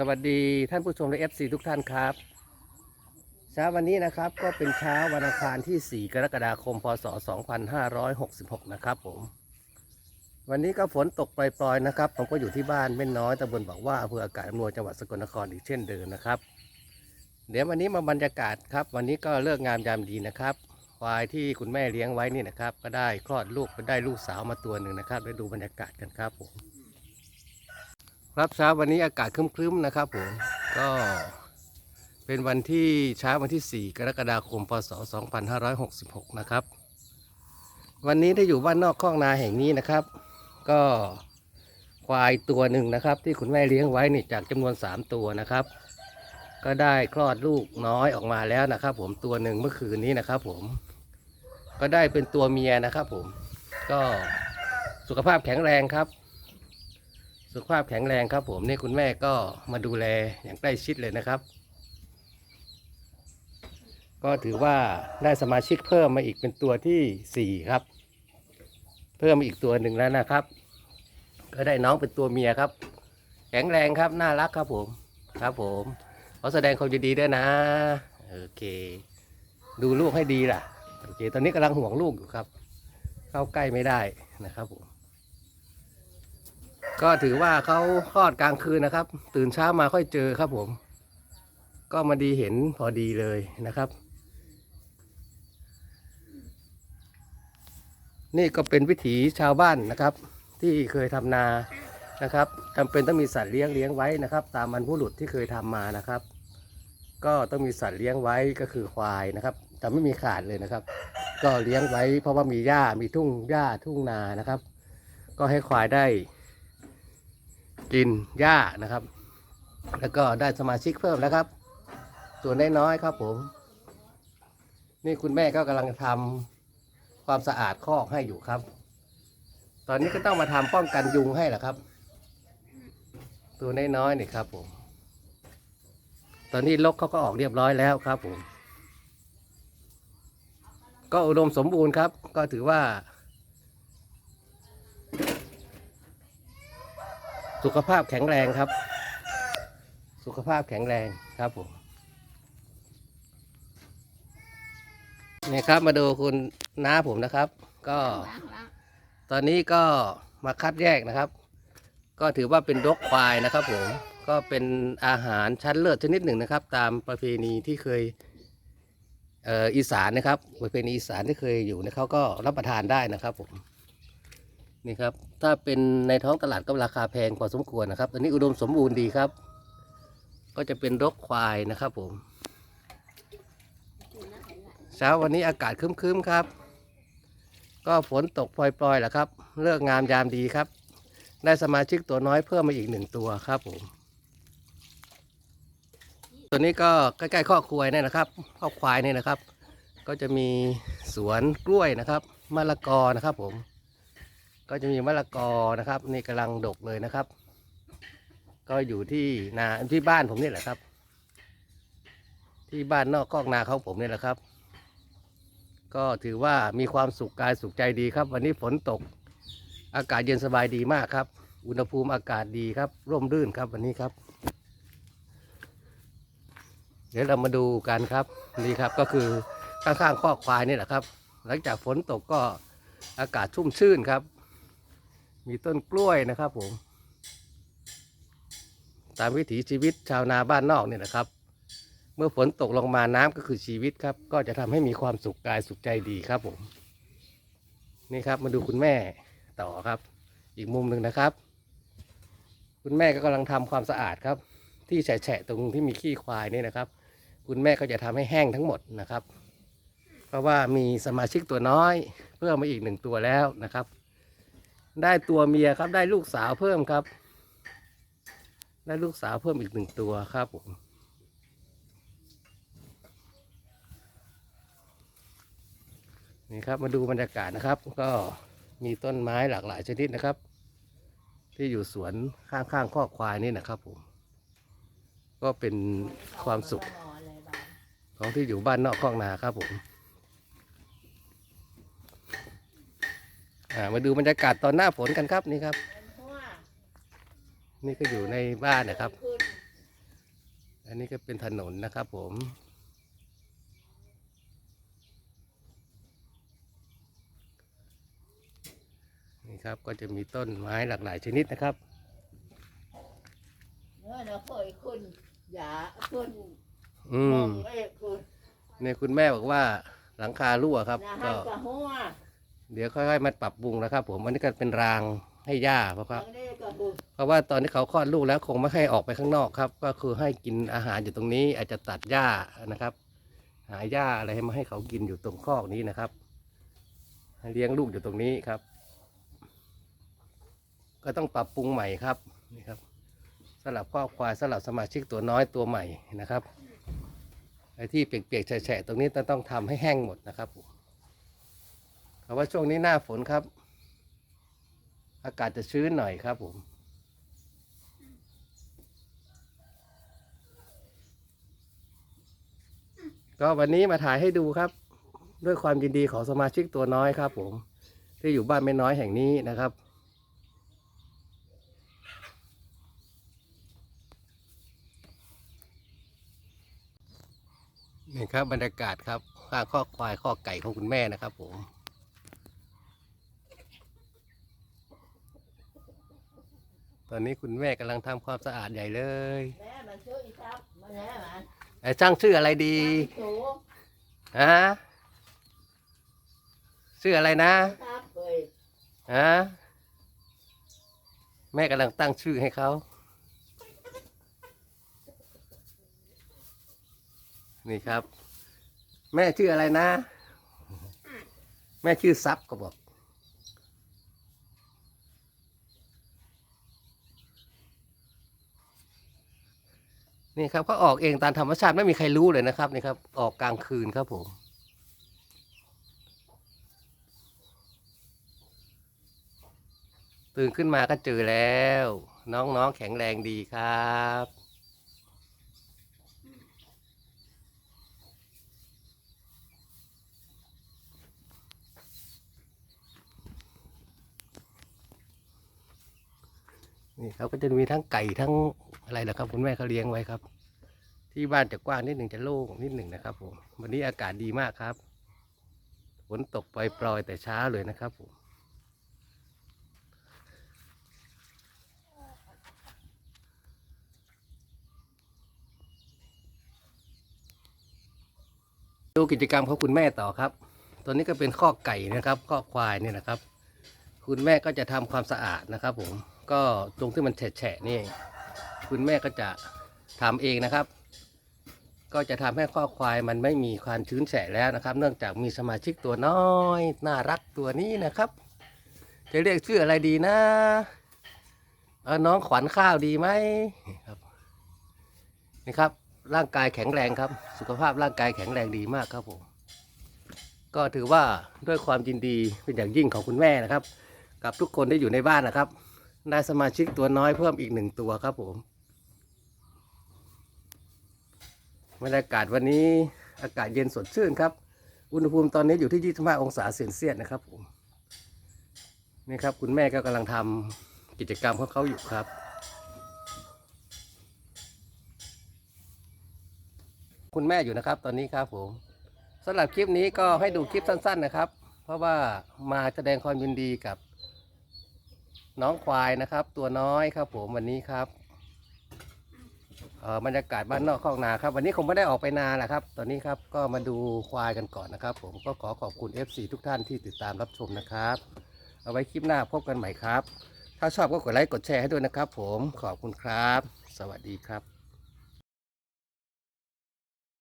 สวัสดีท่านผู้ชมและ FC ทุกท่านครับ เช้าวันนี้นะครับก็เป็นเช้าวันอังคารที่ 4 กรกฎาคม พศ 2566 นะครับผม วันนี้ก็ฝนตกปล่อยๆนะครับ ผมก็อยู่ที่บ้านแม่น้อยตำบลบอกว่าอำเภออากาศอำนวยจังหวัดสกลนครอีกเช่นเดิมนะครับ เดี๋ยววันนี้มาบรรยากาศครับ วันนี้ก็เลิกงามยามดีนะครับควายที่คุณแม่เลี้ยงไว้นี่นะครับ ก็ได้คลอดลูกไปได้ลูกสาวมาตัวหนึ่งนะครับไปดูบรรยากาศกันครับผม รับเช้าวันนี้อากาศครึ้มๆนะครับผมก็เป็นวันที่เช้าวันที่ 4 กรกฎาคมพศ 2566 นะครับ วันนี้ได้อยู่บ้านนอกคอกนาแห่งนี้นะครับ ก็ควายตัวหนึ่งนะครับ ที่คุณแม่เลี้ยงไว้นี่จากจำนวน 3 ตัวนะครับ ก็ได้คลอดลูกน้อยออกมาแล้วนะครับ ผมตัวหนึ่งเมื่อคืนนี้นะครับ ผม ก็ได้เป็นตัวเมียนะครับ ผมก็สุขภาพแข็งแรงครับ สุขภาพแข็งแรงครับผมนี่คุณแม่ก็มาดูแลอย่างใกล้ชิดเลยนะครับ ก็ถือว่าได้สมาชิกเพิ่มมาอีกเป็นตัวที่สี่ครับ เพิ่มมาอีกตัวหนึ่งแล้วนะครับ ก็ได้น้องเป็นตัวเมียครับ แข็งแรงครับน่ารักครับผมครับผมขอแสดงความยินดีด้วยนะโอเค ดูลูกให้ดีล่ะโอเค ตอนนี้กำลังห่วงลูกอยู่ครับ เข้าใกล้ไม่ได้นะครับผม ก็ถือว่าเขาคลอดกลางคืนนะครับ ตื่นเช้ามาค่อยเจอครับผม ก็มาดีเห็นพอดีเลยนะครับ นี่ก็เป็นวิถีชาวบ้านนะครับ ที่เคยทำนานะครับจำเป็นต้องมีสัตว์เลี้ยงเลี้ยงไว้นะครับ ตามบรรพบุรุษที่เคยทำมานะครับ ก็ต้องมีสัตว์เลี้ยงไว้ก็คือควายนะครับแต่ไม่มีขาดเลยนะครับ ก็เลี้ยงไว้เพราะว่ามีหญ้ามีทุ่งหญ้าทุ่งนานะครับ ก็ให้ควายได้ กินหญ้านะครับ แล้วก็ได้สมาชิกเพิ่มแล้วครับ ส่วนน้อยๆครับผม นี่คุณแม่ก็กำลังทำความสะอาดคอกให้อยู่ครับ ตอนนี้ก็ต้องมาทำป้องกันยุงให้แหละครับ ตัวน้อยๆนี่ครับผม ตอนนี้ลกเขาก็ออกเรียบร้อยแล้วครับผม ก็อุดมสมบูรณ์ครับ ก็ถือว่า สุขภาพแข็งแรงครับ สุขภาพแข็งแรงครับผมนี่ครับมาดูคุณน้าผมนะครับ ก็ตอนนี้ก็มาคัดแยกนะครับ ก็ถือว่าเป็นดกควายนะครับผมก็เป็นอาหารชั้นเลิศชนิดหนึ่งนะครับ ตามประเพณีที่เคยเอออีสานนะครับประเพณีอีสานที่เคยอยู่เนี่ยเขาก็รับประทานได้นะครับผม นี่ครับ ถ้าเป็นในท้องตลาดก็ราคาแพงพอสมควรนะครับ อันนี้อุดมสมบูรณ์ดีครับ ก็จะเป็นรกควายนะครับผม เช้าวันนี้อากาศครึ้มๆครับ ก็ฝนตกปล่อยๆแหละครับ เลิกงามยามดีครับ ได้สมาชิกตัวน้อยเพิ่มมาอีกหนึ่งตัวครับผม ตัวนี้ก็ใกล้ๆข้อควายเนี่ยนะครับข้อควายเนี่ยนะครับ ก็จะมีสวนกล้วยนะครับมะละกอนะครับผม ก็จะมีมะละกอนะครับนี่กำลังดกเลยนะครับ ก็อยู่ที่นาที่บ้านผมนี่แหละครับ ที่บ้านนอกคอกนาของผมนี่แหละครับ ก็ถือว่ามีความสุขกายสุขใจดีครับ วันนี้ฝนตก อากาศเย็นสบายดีมากครับ อุณหภูมิอากาศดีครับ ร่มรื่นครับวันนี้ครับ เดี๋ยวเรามาดูกันครับนี่ครับก็คือข้างๆคอควายนี่แหละครับ หลังจากฝนตกก็อากาศชุ่มชื่นครับ มีต้นกล้วยนะครับผม ตามวิถีชีวิตชาวนาบ้านนอกเนี่ยนะครับ เมื่อฝนตกลงมาน้ำก็คือชีวิตครับ ก็จะทำให้มีความสุขกายสุขใจดีครับผม นี่ครับมาดูคุณแม่ต่อครับ อีกมุมหนึ่งนะครับ คุณแม่ก็กำลังทำความสะอาดครับ ที่แฉะตรงที่มีขี้ควายนี่นะครับ คุณแม่ก็จะทำให้แห้งทั้งหมดนะครับ เพราะว่ามีสมาชิกตัวน้อย เพิ่มมาอีกหนึ่งตัวแล้วนะครับ ได้ตัวเมียครับ ได้ลูกสาวเพิ่มครับ ได้ลูกสาวเพิ่มอีกหนึ่งตัวครับผมนี่ครับมาดูบรรยากาศนะครับ ก็มีต้นไม้หลากหลายชนิดนะครับ ที่อยู่สวนข้างๆข้อควายนี่นะครับผมก็เป็นความสุขของที่อยู่บ้านนอกคอกนาครับผม อ่า มาดูบรรยากาศตอนหน้าฝนกันครับนี่ครับ นี่ก็อยู่ในบ้านนะครับ อันนี้ก็เป็นถนนนะครับผมนี่ครับก็จะมีต้นไม้หลากหลายชนิดนะครับเนื้อนะเคยคุณยาคุณอืมอมงเอ้คุณเนี่ยคุณแม่บอกว่าหลังคารั่วครับนะให้ก็กระหัว เดี๋ยวค่อยๆมาปรับปรุงนะครับ ผมอันนี้ก็เป็นรางให้หญ้าเพราะครับอันนี้กระหัวเพราะว่าตอนที่เขาคลอดลูกแล้วคงไม่ให้ออกไปข้างนอกครับ ก็คือให้กินอาหารอยู่ตรงนี้ อาจจะตัดหญ้านะครับ หาหญ้าอะไรให้มาให้เขากินอยู่ตรงคอกนี้นะครับให้เลี้ยงลูกอยู่ตรงนี้ครับ ก็ต้องปรับปรุงใหม่ครับนี่ครับสำหรับครอบควายสำหรับสมาชิกตัวน้อยตัวใหม่นะครับไอ้ที่เปียกๆแฉะๆตรงนี้ต้องทำให้แห้งหมดนะครับผม เพราะว่าช่วงนี้หน้าฝนครับ อากาศจะชื้นหน่อยครับผมก็วันนี้มาถ่ายให้ดูครับ ด้วยความยินดีของสมาชิกตัวน้อยครับ ผม ที่อยู่บ้านไม่น้อยแห่งนี้นะครับ นี่ครับบรรยากาศครับข้างข้อควายข้อไก่ของคุณแม่นะครับผม อนนี้คุณแม่กำลังทำความสะอาดใหญ่เลยแม่มันชื่ออีทับมันแม่มันไอ้ช่างชื่ออะไรดีสูงฮะชื่ออะไรนะทับเลยฮะแม่กำลังตั้งชื่อให้เขานี่ครับ แม่ชื่ออะไรนะ แม่ชื่อซับก็บอก นี่ครับเขาออกเองตามธรรมชาติไม่มีใครรู้เลยนะครับนี่ครับออกกลางคืนครับผมตื่นขึ้นมาก็เจอแล้ว น้องๆแข็งแรงดีครับ นี่ครับก็จะมีทั้งไก่ทั้งอะไรนะครับคุณแม่เขาเลี้ยงไว้ครับ ที่บ้านจะกว้างนิดหนึ่งจะโล่งนิดหนึ่งนะครับผมวันนี้อากาศดีมากครับฝนตกปล่อยๆแต่เช้าเลยนะครับผมดูกิจกรรมของคุณแม่ต่อครับ ตัวนี้ก็เป็นข้อไก่นะครับข้อควายเนี่ยนะครับ คุณแม่ก็จะทำความสะอาดนะครับผม ก็ตรงที่มันแฉะนี่ คุณแม่ก็จะทำเองนะครับ ก็จะทำให้ข้อควายมันไม่มีความชื้นแฉะแล้วนะครับ เนื่องจากมีสมาชิกตัวน้อย น่ารักตัวนี้นะครับ จะเรียกชื่ออะไรดีนะเออน้องขวัญข้าวดีไหมครับนี่ครับร่างกายแข็งแรงครับ สุขภาพร่างกายแข็งแรงดีมากครับผมก็ถือว่าด้วยความยินดีเป็นอย่างยิ่งของคุณแม่นะครับ กับทุกคนที่อยู่ในบ้านนะครับ ได้สมาชิกตัวน้อยเพิ่มอีกหนึ่งตัวครับผมบรรยากาศวันนี้อากาศเย็นสดชื่นครับ อุณหภูมิตอนนี้อยู่ที่ 25 องศาเซนเซียสนะครับผมนี่ครับ คุณแม่ก็กำลังทำกิจกรรมของเขาอยู่ครับ คุณแม่อยู่นะครับตอนนี้ครับผมสำหรับคลิปนี้ก็ให้ดูคลิปสั้น ๆนะครับ เพราะว่ามาแสดงความยินดีกับ น้องควายนะครับ ตัวน้อยครับผมวันนี้ครับเอ่อบรรยากาศบ้านนอกคองนาครับ วันนี้คงไม่ได้ออกไปนาแหละครับ ตอนนี้ครับก็มาดูควายกันก่อนนะครับ ผมก็ขอขอบคุณ FC ทุกท่านที่ติดตามรับชมนะครับ เอาไว้คลิปหน้าพบกันใหม่ครับ ถ้าชอบก็กดไลค์กดแชร์ให้ด้วยนะครับ ผมขอบคุณครับ สวัสดีครับ